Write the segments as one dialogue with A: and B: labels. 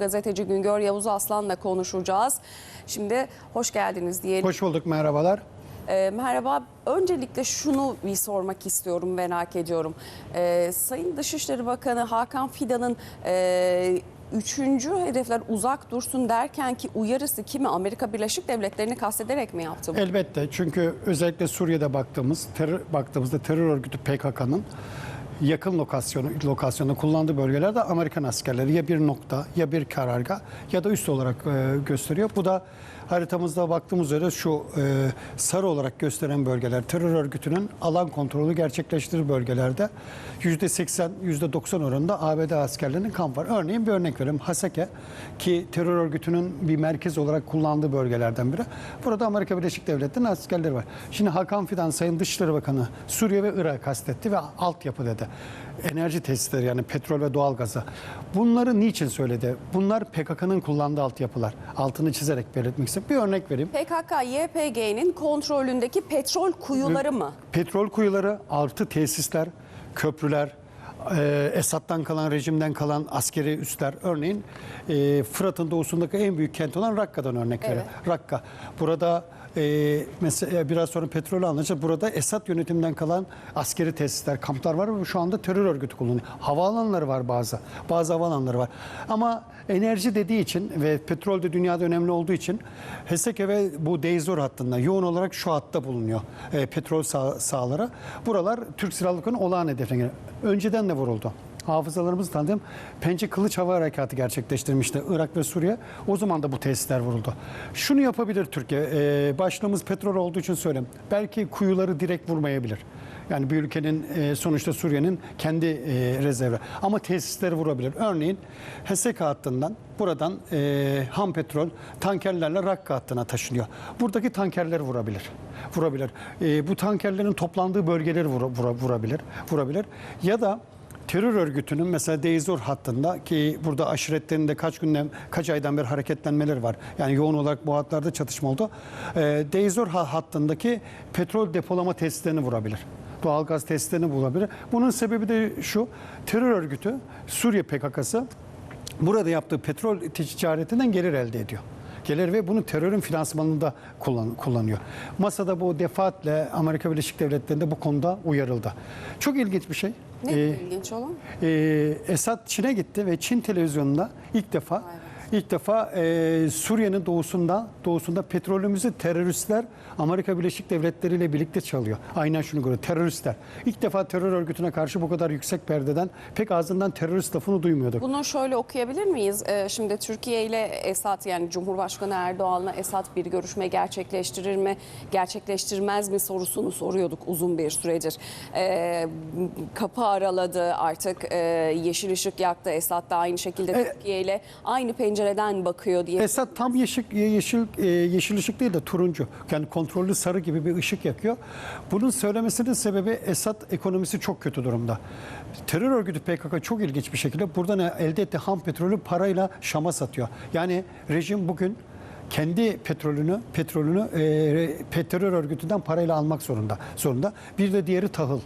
A: Gazeteci Güngör Yavuz Aslan'la konuşacağız. Şimdi hoş geldiniz diyelim.
B: Hoş bulduk, merhabalar.
A: Ee, merhaba. Öncelikle şunu bir sormak istiyorum, merak ediyorum. Ee, Sayın Dışişleri Bakanı Hakan Fidan'ın e, üçüncü hedefler uzak dursun derken ki uyarısı kimi Amerika Birleşik Devletleri'ni kastederek mi yaptı? bu?
B: Elbette çünkü özellikle Suriye'de baktığımız, terör, baktığımızda terör örgütü PKK'nın yakın lokasyonu lokasyonda kullandığı bölgelerde Amerikan askerleri ya bir nokta ya bir kararga ya da üst olarak e, gösteriyor. Bu da haritamızda baktığımız üzere şu e, sarı olarak gösteren bölgeler terör örgütünün alan kontrolü gerçekleştirir bölgelerde %80 %90 oranında ABD askerlerinin kamp var. Örneğin bir örnek vereyim. Haseke ki terör örgütünün bir merkez olarak kullandığı bölgelerden biri. Burada Amerika Birleşik Devletleri'nin askerleri var. Şimdi Hakan Fidan Sayın Dışişleri Bakanı Suriye ve Irak'ı kastetti ve altyapı dedi. Enerji tesisleri yani petrol ve doğalgaza. Bunları niçin söyledi? Bunlar PKK'nın kullandığı altyapılar. Altını çizerek belirtmek istiyorum. Bir örnek vereyim.
A: PKK-YPG'nin kontrolündeki petrol kuyuları mı?
B: Petrol kuyuları, artı tesisler, köprüler, e, Esad'dan kalan, rejimden kalan askeri üsler. Örneğin e, Fırat'ın doğusundaki en büyük kent olan Rakka'dan örnek verelim. Rakka. Burada e, mesela biraz sonra petrolü anlayacağız. Burada Esad yönetiminden kalan askeri tesisler, kamplar var ve şu anda terör örgütü kullanıyor. Havaalanları var bazı. Bazı havaalanları var. Ama enerji dediği için ve petrol de dünyada önemli olduğu için Heseke ve bu Deizor hattında yoğun olarak şu hatta bulunuyor e, petrol sağ, sahaları. Buralar Türk Silahlı Kuvvetleri'nin olağan hedefine geliyor. Önceden de vuruldu. Hafızalarımızı tanıdığım Pençe Kılıç Hava Harekatı gerçekleştirmişti Irak ve Suriye. O zaman da bu tesisler vuruldu. Şunu yapabilir Türkiye. E, başlığımız petrol olduğu için söyleyeyim. Belki kuyuları direkt vurmayabilir. Yani bir ülkenin e, sonuçta Suriye'nin kendi e, rezervi. Ama tesisleri vurabilir. Örneğin HESEK hattından buradan e, ham petrol tankerlerle Rakka hattına taşınıyor. Buradaki tankerleri vurabilir. Vurabilir. Bu tankerlerin toplandığı bölgeleri vura- vura- vurabilir. Vurabilir. Ya da terör örgütünün mesela Deizor hattında ki burada aşiretlerinde kaç günden kaç aydan beri hareketlenmeler var. Yani yoğun olarak bu hatlarda çatışma oldu. Ee, Deizor ha- hattındaki petrol depolama tesislerini vurabilir. Doğalgaz tesislerini bulabilir. Bunun sebebi de şu. Terör örgütü Suriye PKK'sı burada yaptığı petrol ticaretinden gelir elde ediyor. Gelir ve bunu terörün finansmanında kullan, kullanıyor. Masada bu defaatle Amerika Birleşik Devletleri'nde bu konuda uyarıldı. Çok ilginç bir şey.
A: Ne
B: Ee,
A: ilginç olan?
B: ee, Esad Çin'e gitti ve Çin televizyonunda ilk defa ilk defa e, Suriye'nin doğusunda doğusunda petrolümüzü teröristler Amerika Birleşik Devletleri ile birlikte çalıyor. Aynen şunu görüyor. Teröristler. İlk defa terör örgütüne karşı bu kadar yüksek perdeden pek ağzından terörist lafını duymuyorduk.
A: Bunu şöyle okuyabilir miyiz? Ee, şimdi Türkiye ile Esad yani Cumhurbaşkanı Erdoğan'la Esad bir görüşme gerçekleştirir mi, gerçekleştirmez mi sorusunu soruyorduk uzun bir süredir. Ee, kapı araladı artık e, yeşil ışık yaktı. Esad da aynı şekilde
B: E-
A: Türkiye ile aynı pencereden bakıyor diye.
B: Esad tam yeşil yeşil e, yeşil ışık değil de turuncu. Yani kontrollü sarı gibi bir ışık yakıyor. Bunun söylemesinin sebebi Esad ekonomisi çok kötü durumda. Terör örgütü PKK çok ilginç bir şekilde buradan elde ettiği ham petrolü parayla Şam'a satıyor. Yani rejim bugün kendi petrolünü petrolünü e, terör örgütünden parayla almak zorunda. Zorunda. Bir de diğeri tahıl.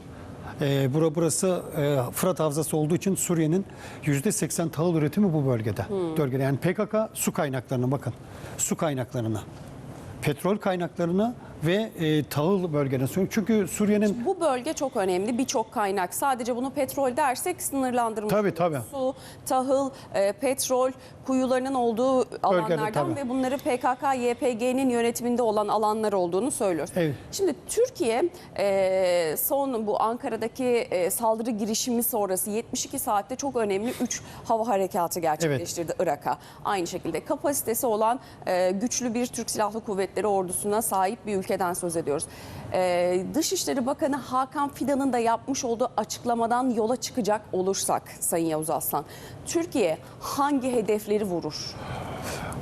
B: E, bura burası e, Fırat Havzası olduğu için Suriye'nin %80 tahıl üretimi bu bölgede. Bölgede yani PKK su kaynaklarına bakın. Su kaynaklarına. Petrol kaynaklarına ve e, tahıl bölgelerine. Çünkü Suriye'nin
A: Bu bölge çok önemli. Birçok kaynak. Sadece bunu petrol dersek sınırlandırmış.
B: Tabii, tabii.
A: Su, tahıl, e, petrol kuyularının olduğu alanlardan
B: tabii.
A: ve bunları PKK, YPG'nin yönetiminde olan alanlar olduğunu söylüyoruz.
B: Evet.
A: Şimdi Türkiye e, son bu Ankara'daki e, saldırı girişimi sonrası 72 saatte çok önemli 3 hava harekatı gerçekleştirdi Irak'a. Aynı şekilde kapasitesi olan e, güçlü bir Türk Silahlı Kuvvetleri ordusuna sahip bir ülkeden söz ediyoruz. E, Dışişleri Bakanı Hakan Fidan'ın da yapmış olduğu açıklamadan yola çıkacak olursak Sayın Yavuz Aslan, Türkiye hangi hedefleri vurur?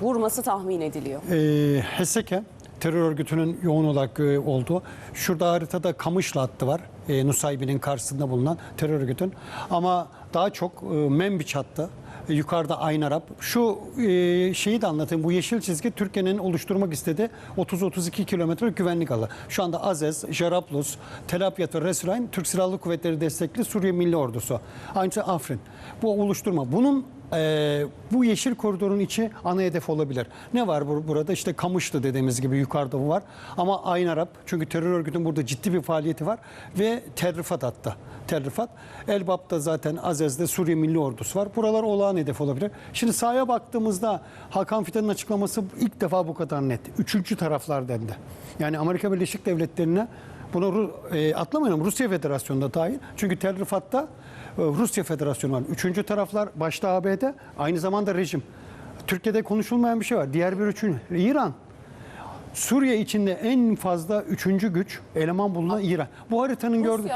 A: Vurması tahmin ediliyor.
B: e, HESEK'e terör örgütünün yoğun olarak e, olduğu. Şurada haritada Kamışlı hattı var. E, Nusaybin'in karşısında bulunan terör örgütün. Ama daha çok e, Membiç hattı. Yukarıda Aynarap. Şu e, şeyi de anlatayım. Bu yeşil çizgi Türkiye'nin oluşturmak istediği 30-32 kilometre güvenlik alanı. Şu anda Azez, Jarablus, Tel Abyad ve Resulayn Türk Silahlı Kuvvetleri destekli Suriye Milli Ordusu. Aynısı Afrin. Bu oluşturma. Bunun e, bu yeşil koridorun içi ana hedef olabilir. Ne var bur- burada? İşte Kamışlı dediğimiz gibi yukarıda var. Ama Ayn Arap çünkü terör örgütünün burada ciddi bir faaliyeti var ve Tel Rifat hatta. Tel Rifat. Elbap'ta zaten Azez'de Suriye Milli Ordusu var. Buralar olağan hedef olabilir. Şimdi sahaya baktığımızda Hakan Fidan'ın açıklaması ilk defa bu kadar net. Üçüncü taraflar dendi. Yani Amerika Birleşik Devletleri'ne bunu e, atlamayalım Rusya Federasyonu da dahil. Çünkü Tel Rifat'ta e, Rusya Federasyonu var. Üçüncü taraflar başta ABD aynı zamanda rejim. Türkiye'de konuşulmayan bir şey var. Diğer bir üçün İran. Suriye içinde en fazla üçüncü güç eleman bulunan İran. Bu haritanın gördüğü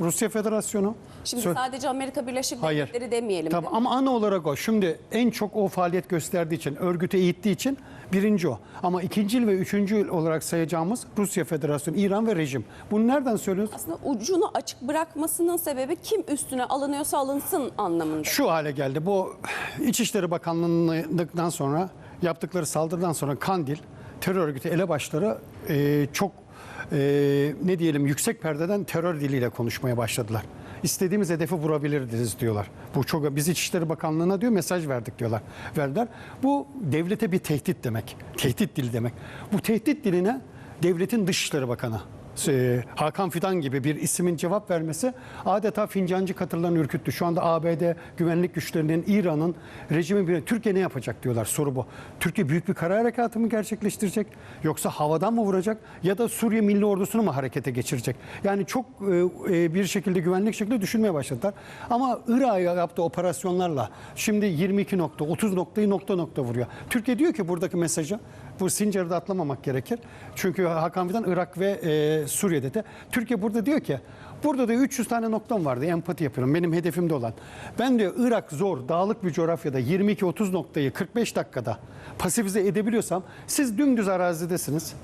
A: Rusya.
B: Federasyonu.
A: Şimdi
B: Sö-
A: sadece Amerika Birleşik
B: Hayır.
A: Devletleri demeyelim. Mi?
B: ama ana olarak o. Şimdi en çok o faaliyet gösterdiği için, örgütü eğittiği için birinci o. Ama ikinci ve üçüncü olarak sayacağımız Rusya Federasyonu, İran ve rejim. Bunu nereden söylüyoruz?
A: Aslında ucunu açık bırakmasının sebebi kim üstüne alınıyorsa alınsın anlamında.
B: Şu hale geldi. Bu İçişleri Bakanlığı'ndan sonra yaptıkları saldırıdan sonra Kandil terör örgütü elebaşları e, çok e, ne diyelim yüksek perdeden terör diliyle konuşmaya başladılar. İstediğimiz hedefi vurabilirdiniz diyorlar. Bu çok biz İçişleri Bakanlığı'na diyor mesaj verdik diyorlar. Verdiler. Bu devlete bir tehdit demek. Tehdit dili demek. Bu tehdit diline devletin Dışişleri Bakanı e, Hakan Fidan gibi bir ismin cevap vermesi adeta fincancı katırlarını ürküttü. Şu anda ABD güvenlik güçlerinin, İran'ın rejimi bir Türkiye ne yapacak diyorlar soru bu. Türkiye büyük bir kara harekatı mı gerçekleştirecek yoksa havadan mı vuracak ya da Suriye Milli Ordusu'nu mu harekete geçirecek? Yani çok e, e, bir şekilde güvenlik şekilde düşünmeye başladılar. Ama Irak'a yaptığı operasyonlarla şimdi 22 nokta 30 noktayı nokta nokta vuruyor. Türkiye diyor ki buradaki mesajı bu Sincar'ı da atlamamak gerekir. Çünkü Hakan Fidan Irak ve e, Suriye'de de. Türkiye burada diyor ki burada da 300 tane noktam vardı. Empati yapıyorum. Benim hedefimde olan. Ben diyor Irak zor, dağlık bir coğrafyada 22-30 noktayı 45 dakikada pasifize edebiliyorsam siz dümdüz arazidesiniz.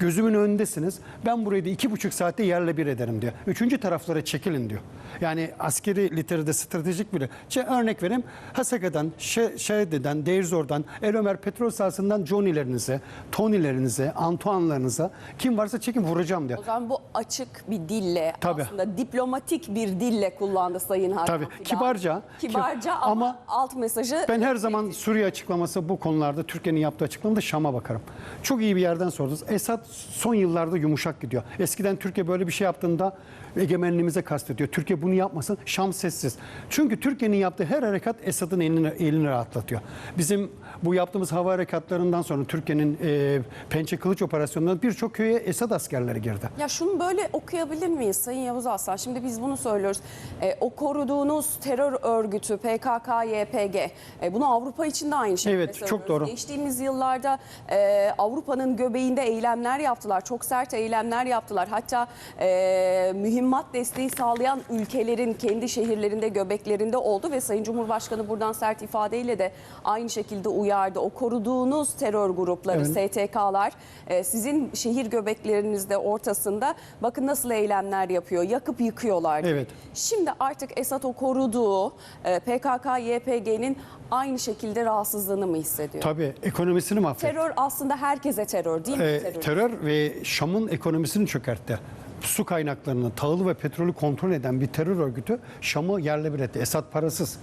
B: Gözümün önündesiniz. Ben burayı da iki buçuk saatte yerle bir ederim diyor. Üçüncü taraflara çekilin diyor. Yani askeri literede stratejik biri. İşte örnek vereyim. Hasaka'dan, Şe- Şerede'den, Deirzor'dan, El Ömer petrol sahasından Johnny'lerinize, Tony'lerinize, Antoine'larınıza kim varsa çekin vuracağım diyor.
A: O zaman bu açık bir dille
B: Tabii.
A: aslında diplomatik bir dille kullandı Sayın Hakan
B: Tabii,
A: Fidan.
B: kibarca.
A: Kibarca
B: Ki-
A: ama,
B: ama
A: alt mesajı
B: Ben her zaman Suriye açıklaması bu konularda Türkiye'nin yaptığı açıklamada Şam'a bakarım. Çok iyi bir yerden sordunuz. Esad son yıllarda yumuşak gidiyor. Eskiden Türkiye böyle bir şey yaptığında egemenliğimize kastediyor. Türkiye bunu yapmasın. Şam sessiz. Çünkü Türkiye'nin yaptığı her harekat Esad'ın elini, elini rahatlatıyor. Bizim bu yaptığımız hava harekatlarından sonra Türkiye'nin e, Pençe Kılıç operasyonundan birçok köye Esad askerleri girdi.
A: Ya şunu böyle okuyabilir miyiz Sayın Yavuz Aslan? Şimdi biz bunu söylüyoruz. E, o koruduğunuz terör örgütü PKK, YPG. e, bunu Avrupa için de aynı şekilde
B: Evet, çok doğru.
A: Geçtiğimiz yıllarda e, Avrupa'nın göbeğinde eylemler yaptılar. Çok sert eylemler yaptılar. Hatta e, mühimmat desteği sağlayan ülkelerin kendi şehirlerinde, göbeklerinde oldu ve Sayın Cumhurbaşkanı buradan sert ifadeyle de aynı şekilde uyardı. O koruduğunuz terör grupları, STK'lar e, sizin şehir göbeklerinizde ortasında bakın nasıl eylemler yapıyor. Yakıp yıkıyorlar.
B: Evet.
A: Şimdi artık Esad o koruduğu e, PKK, YPG'nin aynı şekilde rahatsızlığını mı hissediyor?
B: Tabii ekonomisini mahvetti.
A: Terör aslında herkese terör değil mi?
B: Ee,
A: terör.
B: terör ve Şam'ın ekonomisini çökertti. Su kaynaklarını, tahılı ve petrolü kontrol eden bir terör örgütü Şam'ı yerle bir etti. Esad parasız.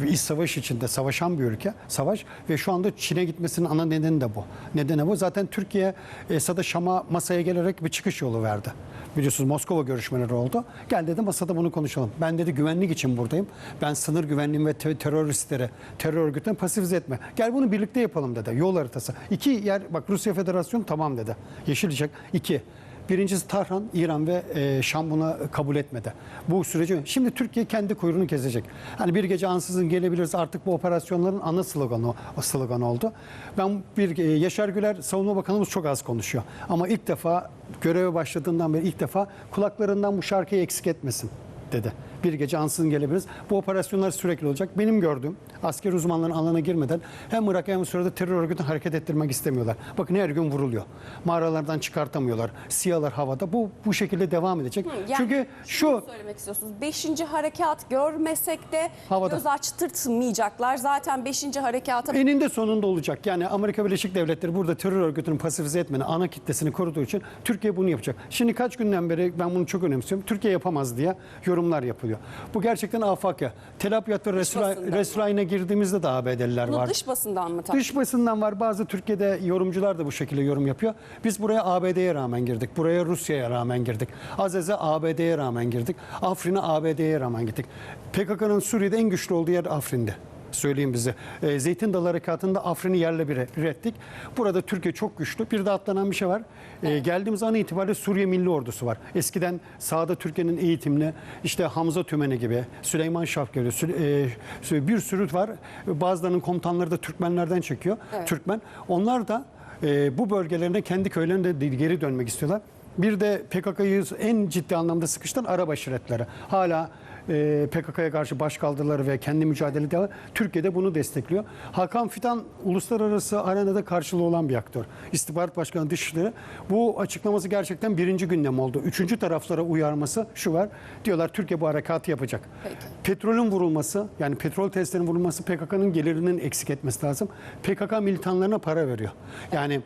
B: Ve iç savaş içinde savaşan bir ülke. Savaş ve şu anda Çin'e gitmesinin ana nedeni de bu. Nedeni bu. Zaten Türkiye Esad'a Şam'a masaya gelerek bir çıkış yolu verdi. Biliyorsunuz Moskova görüşmeleri oldu. Gel dedi masada bunu konuşalım. Ben dedi güvenlik için buradayım. Ben sınır güvenliği ve te- teröristleri, terör örgütlerini pasifize etme. Gel bunu birlikte yapalım dedi. Yol haritası. İki yer bak Rusya Federasyonu tamam dedi. Yeşilecek. İki. Birincisi Tahran, İran ve e, Şam buna kabul etmedi. Bu süreci şimdi Türkiye kendi kuyruğunu kesecek. Hani bir gece ansızın gelebiliriz artık bu operasyonların ana sloganı o slogan oldu. Ben bir e, Yaşar Güler Savunma Bakanımız çok az konuşuyor. Ama ilk defa göreve başladığından beri ilk defa kulaklarından bu şarkıyı eksik etmesin dedi. Bir gece ansızın gelebiliriz. Bu operasyonlar sürekli olacak. Benim gördüğüm asker uzmanların alana girmeden hem Irak hem Suriye'de terör örgütünü hareket ettirmek istemiyorlar. Bakın her gün vuruluyor. Mağaralardan çıkartamıyorlar. Siyalar havada. Bu bu şekilde devam edecek.
A: Yani
B: Çünkü şu
A: söylemek istiyorsunuz. Beşinci harekat görmesek de
B: Havada.
A: göz açtırtmayacaklar. Zaten beşinci harekata
B: eninde sonunda olacak. Yani Amerika Birleşik Devletleri burada terör örgütünün pasifize etmenin ana kitlesini koruduğu için Türkiye bunu yapacak. Şimdi kaç günden beri ben bunu çok önemsiyorum. Türkiye yapamaz diye yorumlar yapılıyor. Yapılıyor. Bu gerçekten afaki. Tel Abyad'da restorana girdiğimizde de ABD'liler var.
A: dış basından mı takip
B: Dış basından var. Bazı Türkiye'de yorumcular da bu şekilde yorum yapıyor. Biz buraya ABD'ye rağmen girdik. Buraya Rusya'ya rağmen girdik. Azez'e ABD'ye rağmen girdik. Afrin'e ABD'ye rağmen gittik. PKK'nın Suriye'de en güçlü olduğu yer Afrin'de. Söyleyeyim bize. E, Zeytin Dalı Harekatı'nda Afrin'i yerle bir ürettik. Burada Türkiye çok güçlü. Bir de atlanan bir şey var. E, geldiğimiz an itibariyle Suriye Milli Ordusu var. Eskiden sahada Türkiye'nin eğitimli işte Hamza Tümeni gibi, Süleyman gibi Sü- e, bir sürü var. Bazılarının komutanları da Türkmenlerden çekiyor. Türkmen. Onlar da e, bu bölgelerine kendi köylerine de geri dönmek istiyorlar. Bir de PKK'yı en ciddi anlamda sıkıştıran Arap aşiretleri. Hala e, PKK'ya karşı başkaldırıları ve kendi mücadele devam. Türkiye'de bunu destekliyor. Hakan Fidan uluslararası arenada karşılığı olan bir aktör. İstihbarat Başkanı Dışişleri. Bu açıklaması gerçekten birinci gündem oldu. Üçüncü taraflara uyarması şu var. Diyorlar Türkiye bu harekatı yapacak.
A: Peki.
B: Petrolün vurulması yani petrol testlerinin vurulması PKK'nın gelirinin eksik etmesi lazım. PKK militanlarına para veriyor. Yani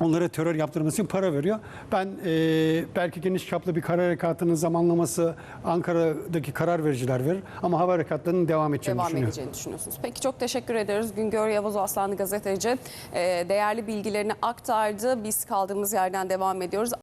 B: onlara terör yaptırması için para veriyor. Ben e, belki geniş çaplı bir karar harekatının zamanlaması Ankara'daki karar vericiler verir ama hava harekatlarının devam edeceğini
A: devam
B: düşünüyorum.
A: edeceğini düşünüyorsunuz. Peki çok teşekkür ederiz. Güngör Yavuz Aslanlı gazeteci e, değerli bilgilerini aktardı. Biz kaldığımız yerden devam ediyoruz.